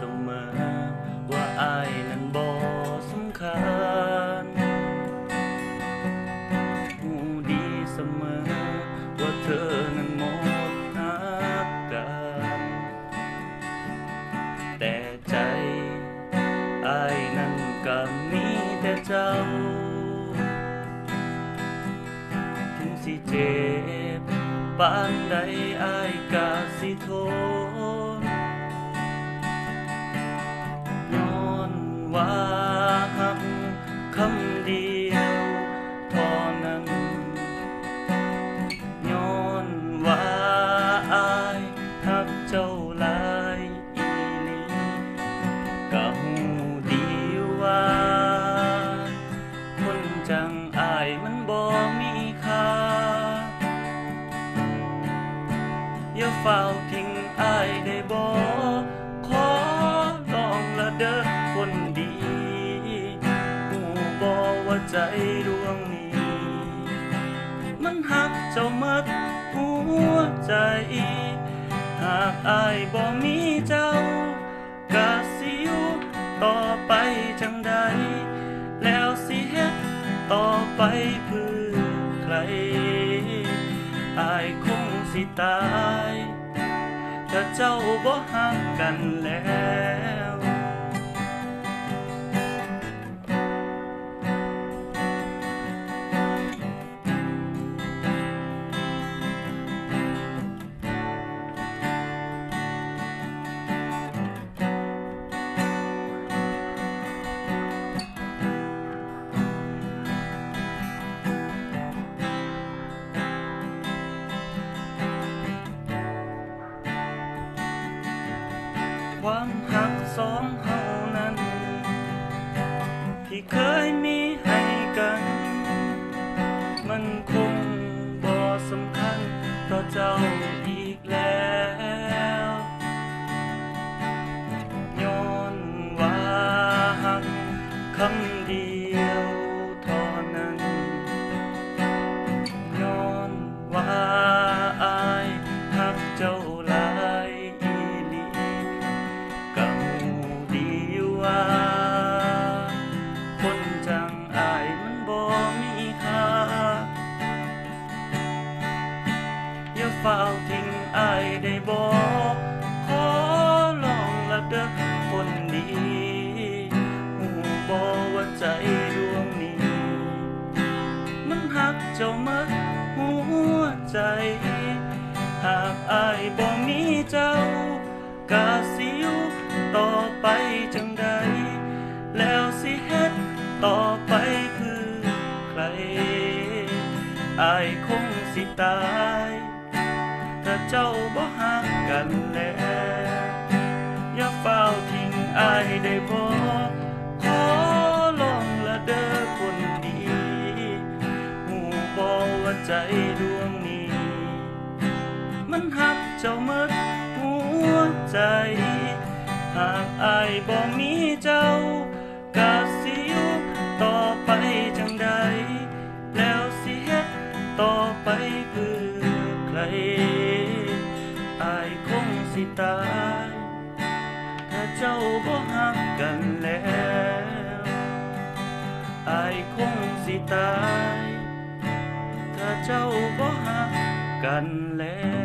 สมอ ว่าอายนั้นบ่สำคัญหูดีเสมอ ว่าเธอนั้นหมดหักกัน แต่ใจอายนั้นก็มีแต่เจ้า ถึงสิเจ็บปานใดอายก็สิทน ว่าหักคำเดียวเท่านั้นย้อนว่าอายหักเจ้าลายอีหลีก็หูดีว่า คนจังอายมันบ่มีค่าอย่าเฝ้าทิ้งอายได้บ่ ว่าใจดวงนี้ มันหักเจ้ามัดหัวใจ หากอายบ่มีเจ้ากะสิอยู่ต่อไปจังใด แล้วสิเฮ็ดต่อไปเพื่อใครอายคงสิตาย ถ้าเจ้าบ่หักกันแล้ว ความหักสองเฮานั้น ที่เคยมีให้กัน มันคงบ่สำคัญต่อเจ้าอีกแล้วย้อนว่าหักคำเดียว เฝ้าทิ้งอายได้บ่ขอลองละเด้อคนดีหูบ่ว่าใจดวงนี้ มันหักเจ้ามัดหัวใจ หากอายบ่มีเจ้ากะสิอยู่ต่อไปจังใด แล้วสิเฮ็ดต่อไปคือใครอายคงสิตายถ้าเจ้า บ่หักกันแล้วอย่าเฝ้าทิ้งอายได้บ่ขอลองละเด้อคนดีหูบ่ว่าใจดวงนี้ มันหักเจ้ามัดหัวใจ หากอายบ่มีเจ้ากะสิอยู่ต่อไป เจ้าบ่หักกันแล้วอายคงสิตาย ถ้าเจ้าบ่หักกันแล้ว